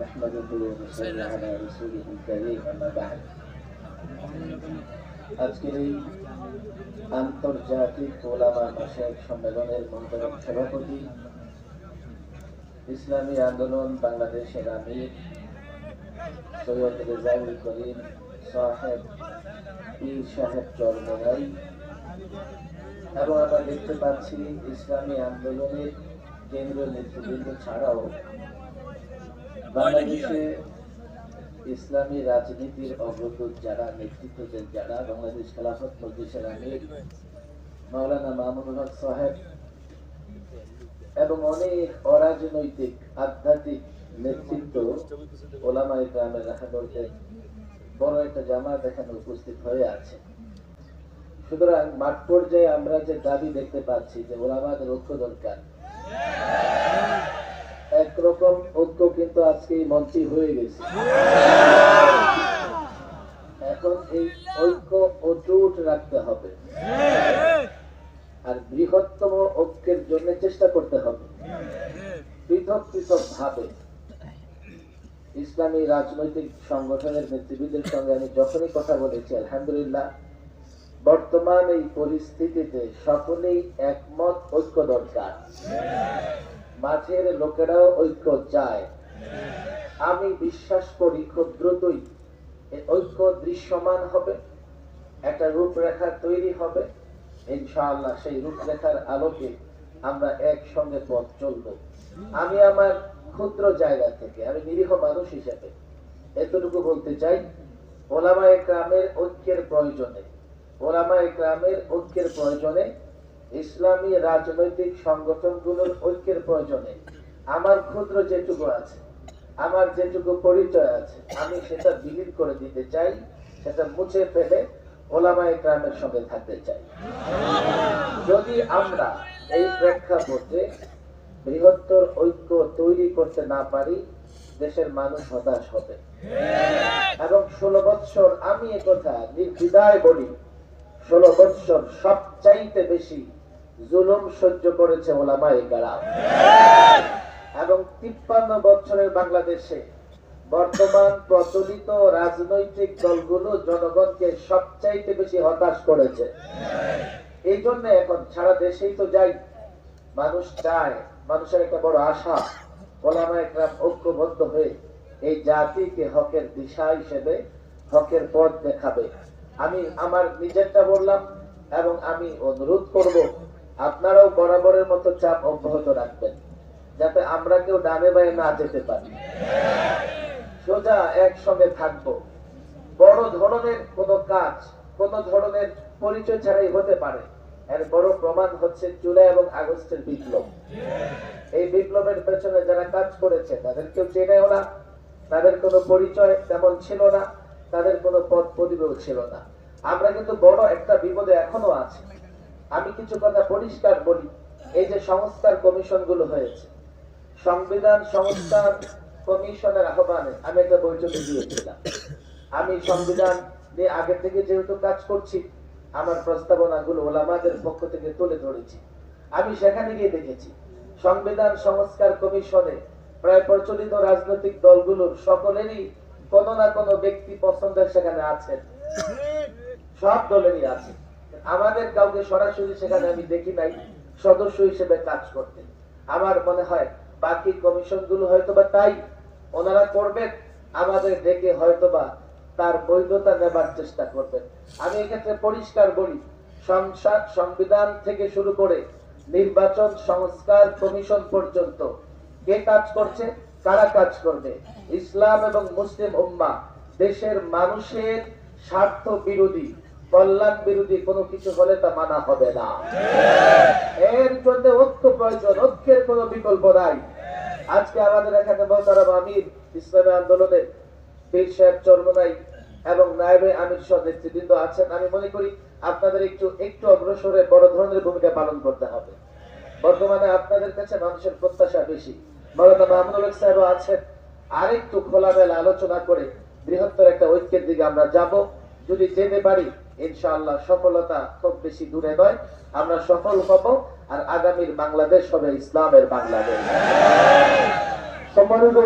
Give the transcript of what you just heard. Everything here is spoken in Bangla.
نحمده ونصلي على رسوله الكريم أما بعد আজকের এই আন্তর্জাতিক ওলামা মাসায়ক সম্মেলনের মহতরম সভাপতি ইসলামী আন্দোলন বাংলাদেশের আমির সৈয়দ রেজাউল করিম সাহেব পীর সাহেব চরমনাই এবং আমরা দেখতে পাচ্ছি ইসলামী আন্দোলনের কেন্দ্রীয় নেতৃবৃন্দ ছাড়াও বাংলাদেশে ইসলামী রাজনীতির অগ্রদূত যারা নেতৃত্ব দেন যারা, বাংলাদেশ খেলাফত মজলিসের আমির মাওলানা মাহমুদুল হক সাহেব এবং অনেক অরাজনৈতিক, আধ্যাত্মিক নেতৃত্ব ওলামা ইকরামের রাখাদরদের বড় একটা জামাত এখানে উপস্থিত হয়ে আছে। সুতরাং মাঠ পর্যায়ে আমরা যে দাবি দেখতে পাচ্ছি যে ওলামাদের ঐক্য দরকার। একরকম ঐক্য কিন্তু আজকে এই মঞ্চে হয়ে গেছে। এখন এই ঐক্য অটুট রাখতে হবে। আর বৃহত্তম ঐক্যের জন্য চেষ্টা করতে হবে। পৃথক পৃথক ভাবে। ইসলামী রাজনৈতিক সংগঠনের নেতৃবৃন্দের সঙ্গে আমি যখনই কথা বলেছি, আলহামদুলিল্লাহ, বর্তমান এই পরিস্থিতিতে সকলেই একমত ঐক্য দরকার। মাঝের লোকেরাও ঐক্য চায়। আমি বিশ্বাস করি খুব দ্রুতই ঐক্য দৃশ্যমান হবে, একটা রূপরেখা তৈরি হবে। ইনশাআল্লাহ সেই রূপরেখার আলোকে আমরা একসঙ্গে পথ চলব। আমি আমার ক্ষুদ্র জায়গা থেকে, আমি নিরীহ মানুষ হিসেবে এতটুকু বলতে চাই ওলামা একরামের ঐক্যের প্রয়োজনে ওলামা একরামের ঐক্যের প্রয়োজনে ইসলামী রাজনৈতিক সংগঠনগুলোর ঐক্যের প্রয়োজনে আমার ক্ষুদ্র যেটুকু আছে, আমার যেটুকু পরিচয় আছে, আমি সেটা বিলীন করে দিতে চাই, সেটা মুছে ফেলে ওলামা একরামের সঙ্গে থাকতে চাই। যদি আমরা এই প্রেক্ষাপটে বৃহত্তর ঐক্য তৈরি করতে না পারি, দেশের মানুষ হতাশ হবে। এবং ষোলো বৎসর আমি একথা নির্বিদায় বলি, ষোলো বৎসর সবচাইতে বেশি জুলুম সহ্য করেছে ওলামায়ে কারাম। এবং তিপ্পান্ন বছরের বাংলাদেশে বর্তমান প্রচলিত রাজনৈতিক দলগুলো জনগণকে সবচাইতে বেশি হতাশ করেছে। এই জন্য এখন সারা দেশেই তো যাই, মানুষ চায়, মানুষের একটা বড় আশা ওলামা একরাম ঐক্যবদ্ধ হয়ে এই জাতিকে হকের দিশা হিসেবে হকের পথ দেখাবে। আমি আমার নিজেরটা বললাম এবং আমি অনুরোধ করব আপনারাও বরাবরের মতো চাপ অব্যাহত রাখবেন, যাতে আমরা কেউ ডানে বাইরে না যেতে পারি। সোজা একসঙ্গে থাকব। বড় ধরনের কোন কাজ, কোন ধরনের পরিচয় ছাড়াই হতে পারে। এর বড় প্রমাণ হচ্ছে জুলাই এবং আগস্টের বিপ্লব। এই বিপ্লবের পেছনে যারা কাজ করেছে, তাদের কেউ চেনেও না, তাদের কোনো পরিচয় তেমন ছিল না, তাদের কোনো পদ পরিবেও ছিল না। আমরা কিন্তু বড় একটা বিপদে এখনও আছি। আমি কিছু কথা পরিষ্কার বলি। এই যে সংস্কার কমিশনগুলো হয়েছে, সংবিধান সংস্কার কমিশনের আহ্বানে আমি একটা বৈঠকে গিয়েছিলাম। আমি সংবিধান নিয়ে আগে থেকে যেহেতু কাজ করছি, আমার প্রস্তাবনা গুলো ওলামাদের পক্ষ থেকে তুলে ধরেছি। আমি সেখানে গিয়ে দেখেছি, সংবিধান সংস্কার কমিশনে প্রায় প্রচলিত রাজনৈতিক দলগুলোর সকলেরই কোন না কোন ব্যক্তি পছন্দের সেখানে আছেন। সব দলেরই আছে। আমাদের কাউকে সরাসরি সেখানে আমি দেখি নাই, সদস্য হিসেবে কাজ করতে আমার মনে হয় বাকি কমিশনগুলো হয়তোবা তাই, ওনারা করবেন, আমাদের ডেকে হয়তোবা তার বৈধতা নেবার চেষ্টা করবেন। আমি এক্ষেত্রে পরিষ্কার বলি, সংসদ সংবিধান থেকে শুরু করে নির্বাচন সংস্কার কমিশন পর্যন্ত কে কাজ করছে, কারা কাজ করবে? ইসলাম এবং মুসলিম উম্মা, দেশের মানুষের স্বার্থ বিরোধী। কল্যাণ বিরোধী কোনো কিছু হলে তা মানা হবে না। এর জন্য ঐক্য প্রয়োজন ঐক্যের কোনো বিকল্প নাই। আজকে আমাদের এখানে মোহতারাম আমির ইসলামী আন্দোলনের পীর সাহেব চর্মনাই এবং নায়েবে আমির সহ নেতৃবৃন্দ আছেন। আমি মনে করি আপনাদের একটু একটু অগ্রসরে বড় ধরনের ভূমিকা পালন করতে হবে। বর্তমানে আপনাদের কাছে মানুষের প্রত্যাশা বেশি। মৌলানা মাহমুদুল সাহেব আছেন। আরেকটু খোলামেলা আলোচনা করে বৃহত্তর একটা ঐক্যের দিকে আমরা যাব। যদি যেতে পারি ইনশাআল্লাহ সফলতা খুব বেশি দূরে নয়। আমরা সফল হব আর আগামীর বাংলাদেশ হবে ইসলামের বাংলাদেশ। সম্মানিত